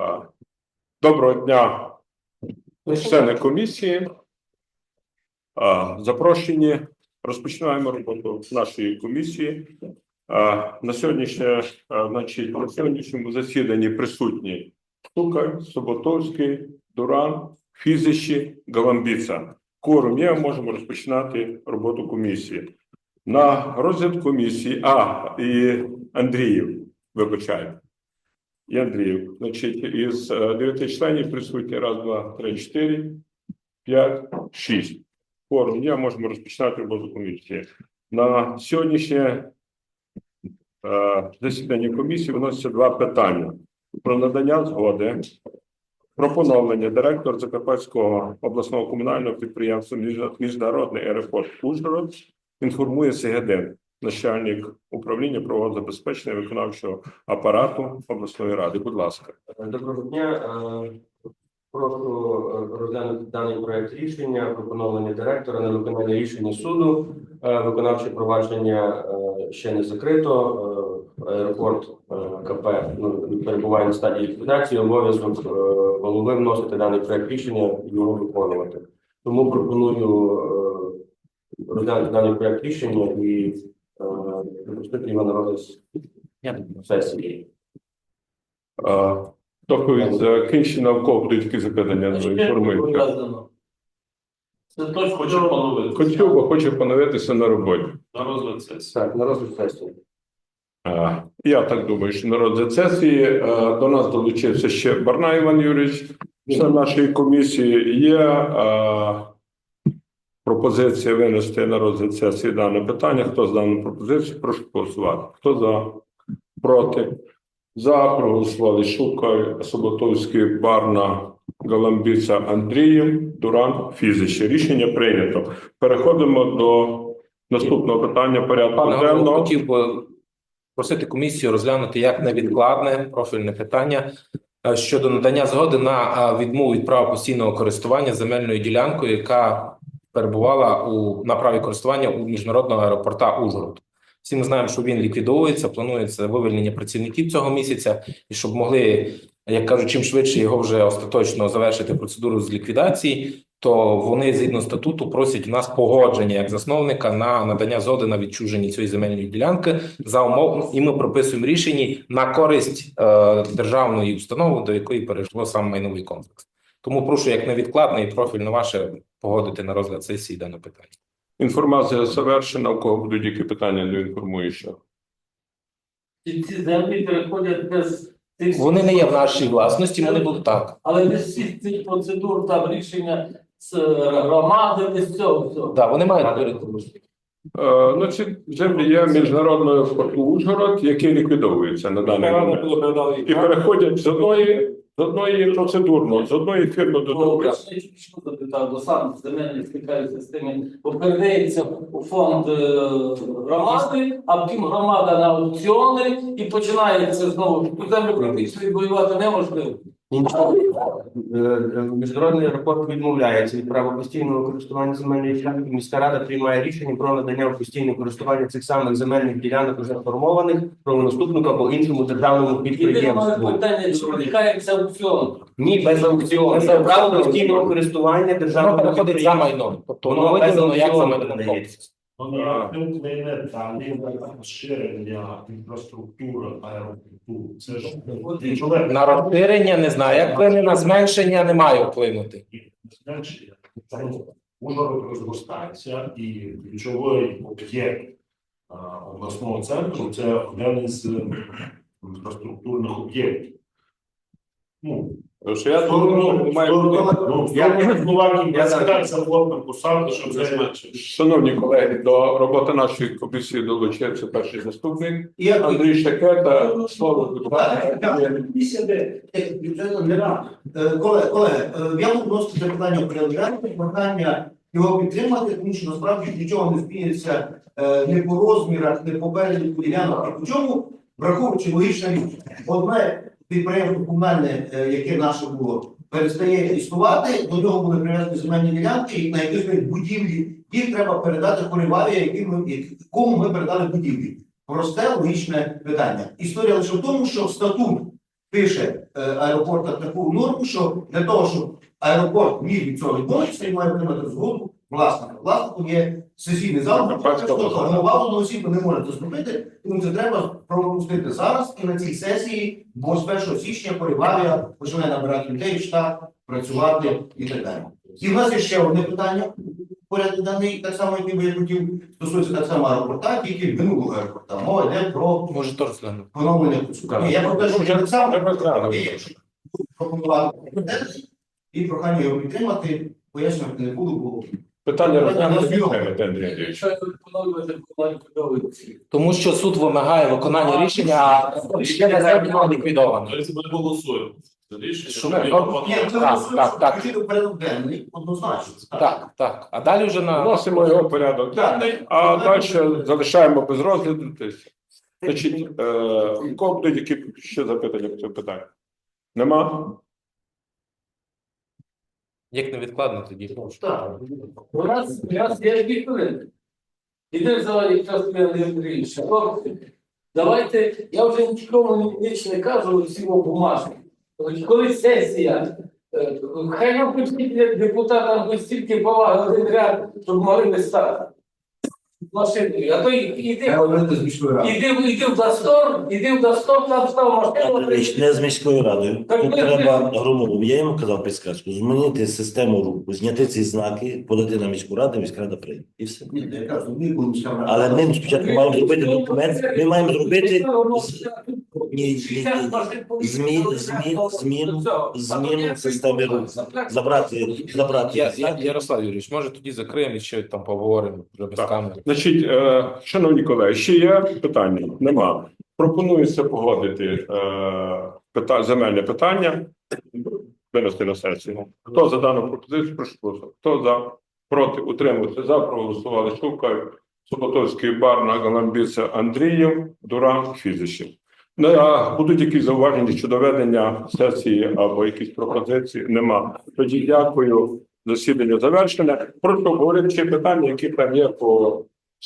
Е, Доброго дня, члени комісії. Е, Запрошені. Розпочинаємо роботу нашої комісії. Е, На сьогоднішнє, значить, на сьогоднішньому засіданні присутні Штукар, Соботовський, Дуран, Фізичі, Галамбіца. Кворум є, можемо розпочинати роботу комісії. На розгляд комісії, а, і Андріїв, вибачаю. І Андріїв. Значить, із е, дев'яти членів присутні раз, два, три, чотири, п'ять, шість. Форум є, можемо розпочинати роботу комісії. На сьогоднішнє е, засідання комісії виносяться два питання: про надання згоди, про поновлення директор Закарпатського обласного комунального підприємства Міжнародний аеропорт Ужгород інформує СГД, начальник управління правового забезпечення виконавчого апарату обласної ради. Будь ласка. Доброго дня. Е, Прошу е, розглянути даний проект рішення про директора на виконання рішення суду. Е, Виконавче провадження ще не закрито. Аеропорт КП ну, перебуває на стадії ліквідації. Обов'язок голови вносити даний проект рішення і його виконувати. Тому пропоную розглянути даний проект рішення і е, його на розгляд сесії. Доповідь закінчена, в кого будуть такі запитання, інформуйте. Сказано. Це точно хочу поновити. Коцюба хоче поновитися на роботі. На розгляд сесії. Так, на розгляд сесії. Я так думаю, що народ за сесії до нас долучився ще Барна Іван Юрійович, член нашої комісії. Є пропозиція винести на розгляд сесії дане питання. Хто за дану пропозицію? Прошу голосувати. Хто за? Проти? За проголосували Шукай, Соботовський, Барна, Галамбіца, Андрієв, Дуран, Фізичі. Рішення прийнято. Переходимо до наступного питання порядку Пане денного. хотів би просити комісію розглянути як невідкладне профільне питання е, щодо надання згоди на е, відмову від права постійного користування земельною ділянкою, яка перебувала у на праві користування у міжнародного аеропорта Ужгород. Всі ми знаємо, що він ліквідовується, планується вивільнення працівників цього місяця, і щоб могли, як кажуть, чим швидше його вже остаточно завершити процедуру з ліквідації, то вони згідно статуту просять в нас погодження як засновника на надання згоди на відчуження цієї земельної ділянки за умов, і ми прописуємо рішенні на користь е, державної установи, до якої перейшло сам майновий комплекс. Тому прошу як невідкладне і профільно ваше погодити на розгляд сесії дане питання. Інформація завершена. У кого будуть які питання, не інформую ще. Ці ці землі переходять без цих Вони не є в нашій власності, вони будуть так. але без всіх цих процедур, там рішення з е, громади, без цього всього. Да, вони мають перейти. Е, ну, ці землі є міжнародною порту Ужгород, які ліквідовуються на даний момент. І переходять з одної, з одної процедурно, з одної фірми до другої. я ще запитав, бо сам земельний стикаються з тими, бо передається у фонд е, громади, а потім громада на аукціони і починається знову. Землю практично відвоювати неможливо. Е, е, Міжнародний аеропорт відмовляється від права постійного користування земельної ділянки. Міська рада приймає рішення про надання в постійне користування цих самих земельних ділянок уже формованих про правонаступнику або іншому державному підприємству. питання, чи виникається аукціон? Ні, без аукціону. Це право постійного користування Воно державного переходить за підприємства. Тобто Воно виділено як за А. не там розширення інфраструктури аеропорту. Це ж На розширення не знаю, як вплине на зменшення, не має вплинути. зменшення. Ужгород розростається і ключовий об'єкт обласного центру це один із інфраструктурних об'єктів. Ну, що я думаю, має бути. ну, я не була я скидався хлопцем писав, що це Шановні колеги, до роботи нашої комісії долучився перший заступник Андрій Шакета. Слово. Комісія, де бюджетна для колеги, колеги, е, я буду вносити це питання в порядок прохання його підтримати, тому що насправді нічого не зміниться е, ні по розмірах, ні по переліку ділянок, по чому, враховуючи логічне рішення. Одне підприємство комунальне, е, яке наше було, перестає існувати, до нього були привезені земельні ділянки, і на яких будівлі, їх треба передати Хоріваві, яким ми, передали будівлі. Просте логічне питання. Історія лише в тому, що статут пише аеропорта таку норму, що для того, щоб аеропорт міг від цього відмовитися, він має отримати згоду власника. Власником є сесійний зал, тобто голова осіб не може це зробити, тому це треба пропустити зараз і на цій сесії, бо з 1 січня Порівавія почне набирати людей в штат, працювати і так далі. І в нас є ще одне питання порядок даний, так само, який би я хотів, стосується так само аеропорта, тільки минулого аеропорта. Мова йде про Може, поновлення я про те, що так само і пропонував президент, і прохання його підтримати, пояснювати не буду, бо Питання розглянути підтримати, Андрій Андрійович. Тому що суд вимагає виконання рішення, а ще не було ліквідовано. Ми голосуємо. Що Ми це Так, так, так. включити в порядок денний, однозначно. Так, так. А далі вже на Вносимо його в порядок денний, а далі залишаємо без розгляду. Тобто, Значить, е, у кого будуть які ще запитання по цьому питанню? Нема? Як невідкладно тоді. Так. У нас, у є дві хвилини. Іде за якраз Андрій Андрійович. Давайте, я вже нікому ніч не кажу всього бумажки. Коли сесія, е, хай нам хоч депутатам хоч стільки поваги один ряд, щоб могли не стати. Машиною. А то й- іди, Я говорити з міською радою. іди, іди в Дастор, іди в Дастор, там став машину. Андрійович, не з міською радою. Так Тут ми- треба громову. Я йому казав підсказку. Змінити систему руху, зняти ці знаки, подати на міську раду, міська рада прийме. І все. Ні, я кажу, ми будемо міська рада. Але ми спочатку маємо зробити документ. Ми маємо зробити ні, ні, ні. Змін, змін, змін, зміну системи руху. Забрати, забрати Я, я. Ярослав Юрійович, може тоді закриємо і ще там поговоримо вже без Так. камери. Значить, е, шановні колеги, ще є питання? Нема. Пропонується погодити е, пита- земельне питання, винести на сесію. Хто за дану пропозицію, прошу голосувати. Хто за, проти, утримується за, проголосували Шукаєв, Суботовський бар, Нагаламбіса, Андрієв, Дуран, Фізичів. Ну, будуть якісь зауваження щодо ведення сесії або якісь пропозиції? Нема. Тоді дякую. Засідання завершене. Прошу говорити ще питання, які там є по